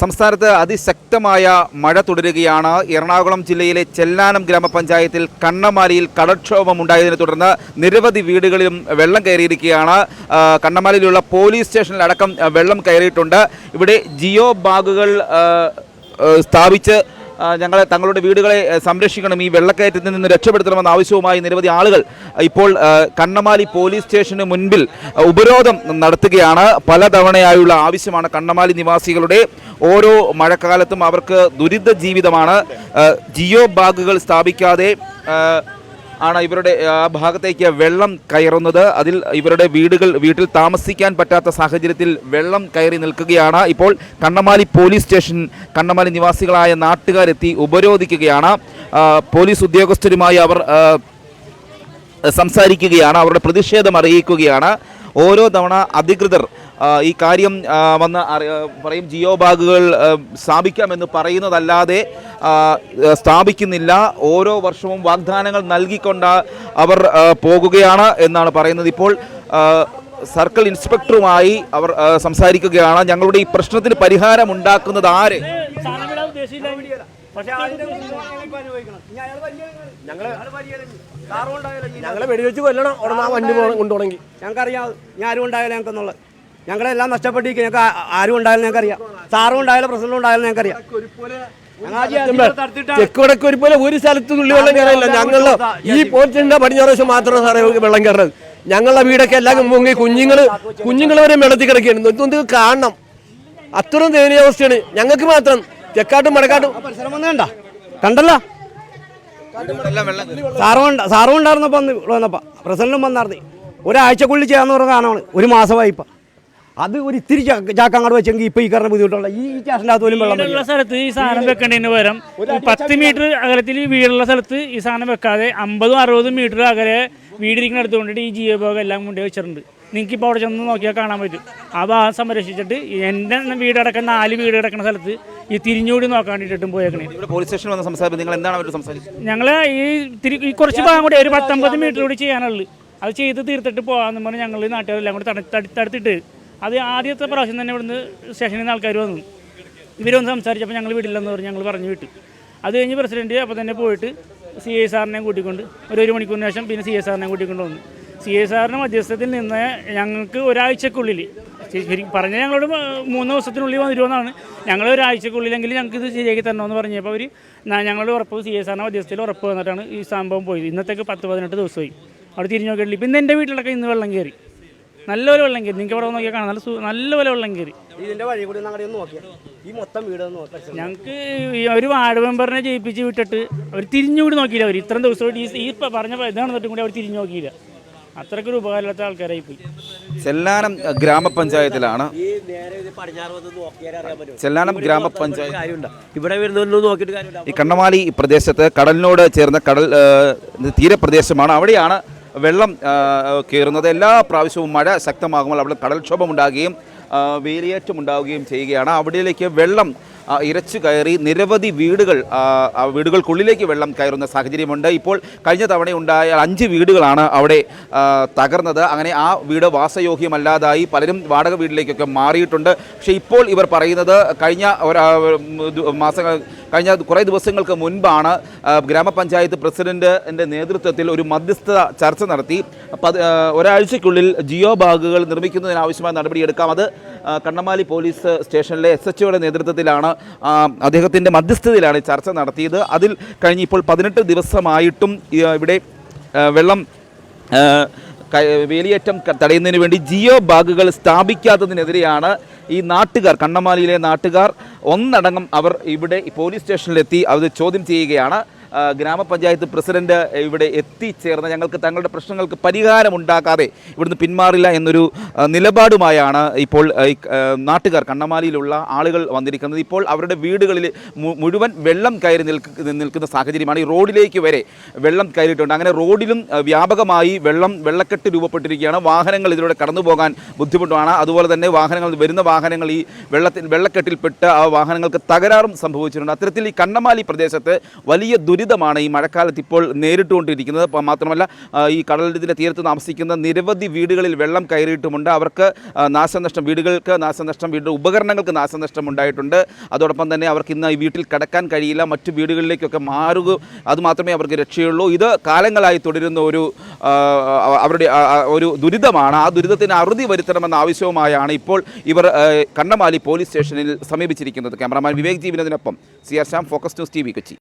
സംസ്ഥാനത്ത് അതിശക്തമായ മഴ തുടരുകയാണ്. എറണാകുളം ജില്ലയിലെ ചെല്ലാനം ഗ്രാമപഞ്ചായത്തിൽ കണ്ണമാലിയിൽ കടക്ഷോഭം ഉണ്ടായതിനെ തുടർന്ന് നിരവധി വീടുകളിലും വെള്ളം കയറിയിരിക്കുകയാണ്. കണ്ണമാലിയിലുള്ള പോലീസ് സ്റ്റേഷനിലടക്കം വെള്ളം കയറിയിട്ടുണ്ട്. ഇവിടെ ജിയോ ബാഗുകൾ സ്ഥാപിച്ച് ഞങ്ങളെ തങ്ങളുടെ വീടുകളെ സംരക്ഷിക്കണം ഈ വെള്ളക്കയറ്റത്തിൽ നിന്ന് രക്ഷപ്പെടുത്തണമെന്ന ആവശ്യവുമായി നിരവധി ആളുകൾ ഇപ്പോൾ കണ്ണമാലി പോലീസ് സ്റ്റേഷന് മുൻപിൽ ഉപരോധം നടത്തുകയാണ്. പലതവണയായുള്ള ആവശ്യമാണ് കണ്ണമാലി നിവാസികളുടെ. ഓരോ മഴക്കാലത്തും അവർക്ക് ദുരിത ജീവിതമാണ്. ജിയോ ബാഗുകൾ സ്ഥാപിക്കാതെ ആണ് ഇവരുടെ ആ ഭാഗത്തേക്ക് വെള്ളം കയറുന്നത്. അതിൽ ഇവരുടെ വീടുകൾ വീട്ടിൽ താമസിക്കാൻ പറ്റാത്ത സാഹചര്യത്തിൽ വെള്ളം കയറി നിൽക്കുകയാണ്. ഇപ്പോൾ കണ്ണമാലി പോലീസ് സ്റ്റേഷൻ കണ്ണമാലി നിവാസികളായ നാട്ടുകാരെത്തി ഉപരോധിക്കുകയാണ്. പോലീസ് ഉദ്യോഗസ്ഥരുമായി അവർ സംസാരിക്കുകയാണ്. അവരുടെ പ്രതിഷേധം അറിയിക്കുകയാണ്. ഓരോ തവണ അധികൃതർ ഈ കാര്യം വന്ന് അറി- പറയും ജിയോ ബാഗുകൾ സ്ഥാപിക്കാമെന്ന് പറയുന്നതല്ലാതെ സ്ഥാപിക്കുന്നില്ല. ഓരോ വർഷവും വാഗ്ദാനങ്ങൾ നൽകിക്കൊണ്ട് അവർ പോകുകയാണ് എന്നാണ് പറയുന്നത്. ഇപ്പോൾ സർക്കിൾ ഇൻസ്പെക്ടറുമായി അവർ സംസാരിക്കുകയാണ്. ഞങ്ങളുടെ ഈ പ്രശ്നത്തിന് പരിഹാരം ഉണ്ടാക്കുന്നത് ആര്? ഞങ്ങളെ വെടിവെച്ച് കൊല്ലണം. ഉടനെ ആ വണ്ടി പോകണം കൊണ്ടുപോകണമെങ്കിൽ. ഞങ്ങൾക്കറിയാം. ഞാൻ ആരും ഉണ്ടായാലും ഞങ്ങൾക്കെന്നുള്ളത്. ഞങ്ങളെല്ലാം നഷ്ടപ്പെട്ടിരിക്കും. ഞങ്ങൾക്ക് ആരും ഉണ്ടായാലും ഞങ്ങൾക്കറിയാം. സാറും ഉണ്ടായാലും പ്രസിഡന്റും ഉണ്ടായാലും ഞങ്ങൾക്കറിയാം. അറിയാം ആ ജി- തടുത്തിട്ടാ- തെക്ക് വടക്ക് ഒരുപോലെ ഒരു സ്ഥലത്ത് തുള്ളി വെള്ളം കയറില്ല ഞങ്ങളുടെ ഈ പോറ്റിന്റെ പടിഞ്ഞാറ് വശം മാത്രമേ സാറേ വെള്ളം കയറുന്നത് ഞങ്ങളുടെ വീടൊക്കെ എല്ലാം മുങ്ങി കുഞ്ഞുങ്ങൾ കുഞ്ഞുങ്ങൾ വരെ വെള്ളത്തിൽ കിടക്കുകയാണ് ഇതൊന്ന് കാണണം. അത്രയും ദയനീയാവസ്ഥയാണ് ഞങ്ങൾക്ക് മാത്രം. തെക്കാട്ടും വടക്കാട്ടും. പരിസരം കണ്ട? കണ്ടല്ലോ? സാറും സാറും ഇവിടെ വന്നപ്പോൾ പ്രസിഡന്റും വന്നായിരുന്നു ഒരാഴ്ചക്കുള്ളിൽ ചെയ്യാന്ന് പറഞ്ഞ കാണാണ് ഒരു മാസമായി ഇപ്പം. അത് ഒരു ഇത്തിരി ചാക്കങ്ങാട് വെച്ചെങ്കിൽ ഇപ്പൊ ഈ കാരണം ബുദ്ധിമുട്ടുള്ള ഈ സ്റ്റേഷന്റെ അകത്ത് പോലും വെള്ളം വീടുള്ള സ്ഥലത്ത് ഈ സാധനം വെക്കേണ്ടതിന് പകരം പത്ത് മീറ്റർ അകലത്തിൽ ഈ വീടുള്ള സ്ഥലത്ത് ഈ സാധനം വെക്കാതെ അമ്പതും അറുപതും മീറ്റർ അകലെ വീടിരിക്കുന്ന അടുത്ത് കൊണ്ടിട്ട് ഈ ജീവഭാഗം എല്ലാം കൊണ്ടേ വെച്ചിട്ടുണ്ട്. നിങ്ങൾക്ക് ഇപ്പോൾ അവിടെ ചെന്ന് നോക്കിയാൽ കാണാൻ പറ്റും. ആ ഭാഗം സംരക്ഷിച്ചിട്ട് എന്റെ വീടടക്കം നാല് വീട് കിടക്കുന്ന സ്ഥലത്ത് ഈ തിരിഞ്ഞുകൂടി നോക്കാൻ വേണ്ടിയിട്ടും പോയേക്കണേ. പോലീസ് സ്റ്റേഷനിൽ വന്ന നിങ്ങൾ എന്താണ് അവർ സംസാരിച്ചത്? ഞങ്ങൾ ഈ തിരി ഈ കുറച്ച് ഭാഗം കൂടി ഒരു പത്തൊമ്പത് മീറ്റർ കൂടി ചെയ്യാനുള്ളൂ. അത് ചെയ്ത് തീർത്തിട്ട് പോകാമെന്ന് പറഞ്ഞ് ഞങ്ങൾ നാട്ടുകാരെല്ലാം കൂടി തട- തടി- തടുത്തിട്ട് അത് ആദ്യത്തെ പ്രാവശ്യം തന്നെ ഇവിടുന്ന് സ്റ്റേഷനിൽ നിന്ന് ആൾക്കാർ വന്നു. ഇവരൊന്ന് സംസാരിച്ചപ്പോൾ ഞങ്ങൾ വിടില്ലെന്ന് പറഞ്ഞ് ഞങ്ങൾ പറഞ്ഞു വിട്ടു. അത് കഴിഞ്ഞ് പ്രസിഡന്റ് അപ്പോൾ തന്നെ പോയിട്ട് സി ഐ സാറിനെ കൂട്ടിക്കൊണ്ട് ഒരു ഒരു മണിക്കൂറിന് ശേഷം പിന്നെ സി ഐ സാറിനെ കൂട്ടിക്കൊണ്ട് വന്നു. സി ഐ സാറിന് മധ്യസ്ഥത്തിൽ നിന്ന് ഞങ്ങൾക്ക് ഒരാഴ്ചക്കുള്ളിൽ ശരിക്കും പറഞ്ഞ ഞങ്ങളോട് മൂന്ന് ദിവസത്തിനുള്ളിൽ വന്നിരുമെന്നാണ്. ഞങ്ങൾ ഒരാഴ്ചക്കുള്ളിലെങ്കിൽ ഞങ്ങൾക്ക് ഇത് ശരിയാക്കി തരണമെന്ന് പറഞ്ഞപ്പോൾ അവർ ഞങ്ങളുടെ ഉറപ്പ് സി എ സാറിന്റെ മധ്യസ്ഥയിൽ ഉറപ്പ് വന്നിട്ടാണ് ഈ സംഭവം പോയത്. ഇന്നത്തേക്ക് പത്ത് പതിനെട്ട് ദിവസമായി. അവിടെ തിരിഞ്ഞു നോക്കിയിട്ടില്ല. ഇപ്പം ഇന്ന് എന്റെ വീട്ടിലൊക്കെ ഇന്ന് വെള്ളം കയറി. നല്ലപോലെ വെള്ളം കയറി നിങ്ങൾക്ക് ഇവിടെ നോക്കിയാൽ കാണാം. നല്ല നല്ലപോലെ വെള്ളം കയറി ഇതിന്റെ വഴി കൂടി അങ്ങോട്ട് നോക്കിയാൽ ഈ മൊത്തം വീട് ഞങ്ങൾക്ക് ഒരു വാർഡ് മെമ്പറിനെ ജയിപ്പിച്ച് വിട്ടിട്ട് അവർ തിരിഞ്ഞുകൂടി നോക്കിയില്ല അവർ ഇത്രയും ദിവസമായിട്ട് ഈ പറഞ്ഞ ഇതാണ് തൊട്ടും കൂടി അവർ തിരിഞ്ഞു നോക്കിയില്ല. അത്രക്കൊരു ഉപകാരമില്ലാത്ത ആൾക്കാരായി പോയി. ചെല്ലാനം ഗ്രാമപഞ്ചായത്തിലാണ്. ചെല്ലാനം ഗ്രാമപഞ്ചായത്ത്. ഇവിടെ ഈ കണ്ണമാലി പ്രദേശത്ത് കടലിനോട് ചേർന്ന കടൽ തീരപ്രദേശമാണ്. അവിടെയാണ് വെള്ളം കയറുന്നത് എല്ലാ പ്രാവശ്യവും മഴ ശക്തമാകുമ്പോൾ അവിടെ കടൽക്ഷോഭം ഉണ്ടാകുകയും വേലിയേറ്റം ഉണ്ടാവുകയും ചെയ്യുകയാണ്. അവിടേക്ക് വെള്ളം ഇരച്ചു കയറി നിരവധി വീടുകൾ വീടുകൾക്കുള്ളിലേക്ക് വെള്ളം കയറുന്ന സാഹചര്യമുണ്ട്. ഇപ്പോൾ കഴിഞ്ഞ തവണ ഉണ്ടായ അഞ്ച് വീടുകളാണ് അവിടെ തകർന്നത്. അങ്ങനെ ആ വീട് വാസയോഗ്യമല്ലാതായി പലരും വാടക വീട്ടിലേക്കൊക്കെ മാറിയിട്ടുണ്ട്. പക്ഷേ ഇപ്പോൾ ഇവർ പറയുന്നത് കഴിഞ്ഞ മാസങ്ങൾ കഴിഞ്ഞ കുറേ ദിവസങ്ങൾക്ക് മുൻപാണ് ഗ്രാമപഞ്ചായത്ത് പ്രസിഡന്റിന്റെ നേതൃത്വത്തിൽ ഒരു മധ്യസ്ഥ ചർച്ച നടത്തി. ഒരാഴ്ചയ്ക്കുള്ളിൽ ജിയോ ബാഗുകൾ നിർമ്മിക്കുന്നതിനാവശ്യമായ നടപടിയെടുക്കാം. അത് കണ്ണമാലി പോലീസ് സ്റ്റേഷനിലെ എസ് എച്ച് നേതൃത്വത്തിലാണ് അദ്ദേഹത്തിന്റെ മധ്യസ്ഥതയിലാണ് ചർച്ച നടത്തിയത്. അതിൽ കഴിഞ്ഞ് ഇപ്പോൾ പതിനെട്ട് ദിവസമായിട്ടും ഇവിടെ വെള്ളം വേലിയേറ്റം തടയുന്നതിന് വേണ്ടി ജിയോ ബാഗുകൾ സ്ഥാപിക്കാത്തതിനെതിരെയാണ് ഈ നാട്ടുകാർ കണ്ണമാലിയിലെ നാട്ടുകാർ ഒന്നടങ്കം അവർ ഇവിടെ പോലീസ് സ്റ്റേഷനിലെത്തി അത് ചോദ്യം ചെയ്യുകയാണ്. ഗ്രാമപഞ്ചായത്ത് പ്രസിഡന്റ് ഇവിടെ എത്തിച്ചേർന്ന് ഞങ്ങൾക്ക് തങ്ങളുടെ പ്രശ്നങ്ങൾക്ക് പരിഹാരം ഉണ്ടാക്കാതെ ഇവിടുന്ന് പിന്മാറില്ല എന്നൊരു നിലപാടുമായാണ് ഇപ്പോൾ നാട്ടുകാർ കണ്ണമാലിയിലുള്ള ആളുകൾ വന്നിരിക്കുന്നത്. ഇപ്പോൾ അവരുടെ വീടുകളിൽ മുഴുവൻ വെള്ളം കയറി നിൽക്ക നിൽക്കുന്ന സാഹചര്യമാണ്. ഈ റോഡിലേക്ക് വരെ വെള്ളം കയറിയിട്ടുണ്ട്. അങ്ങനെ റോഡിലും വ്യാപകമായി വെള്ളം വെള്ളക്കെട്ട് രൂപപ്പെട്ടിരിക്കുകയാണ്. വാഹനങ്ങൾ ഇതിലൂടെ കടന്നു പോകാൻ ബുദ്ധിമുട്ടാണ്. അതുപോലെ തന്നെ വാഹനങ്ങൾ വരുന്ന വാഹനങ്ങൾ ഈ വെള്ളത്തിൽ വെള്ളക്കെട്ടിൽപ്പെട്ട് ആ വാഹനങ്ങൾക്ക് തകരാറും സംഭവിച്ചിട്ടുണ്ട്. അത്തരത്തിൽ ഈ കണ്ണമാലി പ്രദേശത്ത് വലിയ ദുരിതമാണ് ഈ മഴക്കാലത്ത് ഇപ്പോൾ നേരിട്ടുകൊണ്ടിരിക്കുന്നത്. മാത്രമല്ല ഈ കടലിന്റെ തീരത്ത് താമസിക്കുന്ന നിരവധി വീടുകളിൽ വെള്ളം കയറിയിട്ടുമുണ്ട്. അവർക്ക് നാശനഷ്ടം വീടുകൾക്ക് നാശനഷ്ടം വീട് ഉപകരണങ്ങൾക്ക് നാശനഷ്ടം ഉണ്ടായിട്ടുണ്ട്. അതോടൊപ്പം തന്നെ അവർക്ക് ഇന്ന് ഈ വീട്ടിൽ കിടക്കാൻ കഴിയില്ല. മറ്റു വീടുകളിലേക്കൊക്കെ മാറുക അതുമാത്രമേ അവർക്ക് രക്ഷയുള്ളൂ. ഇത് കാലങ്ങളായി തുടരുന്ന ഒരു അവരുടെ ഒരു ദുരിതമാണ്. ആ ദുരിതത്തിന് അറുതി വരുത്തണമെന്ന ആവശ്യവുമായാണ് ഇപ്പോൾ ഇവർ കണ്ണമാലി പോലീസ് സ്റ്റേഷനിൽ സമീപിച്ചിരിക്കുന്നത്. Cameraman Vivek ജീവനത്തിനൊപ്പം C R Shyam focus news T V Kochi.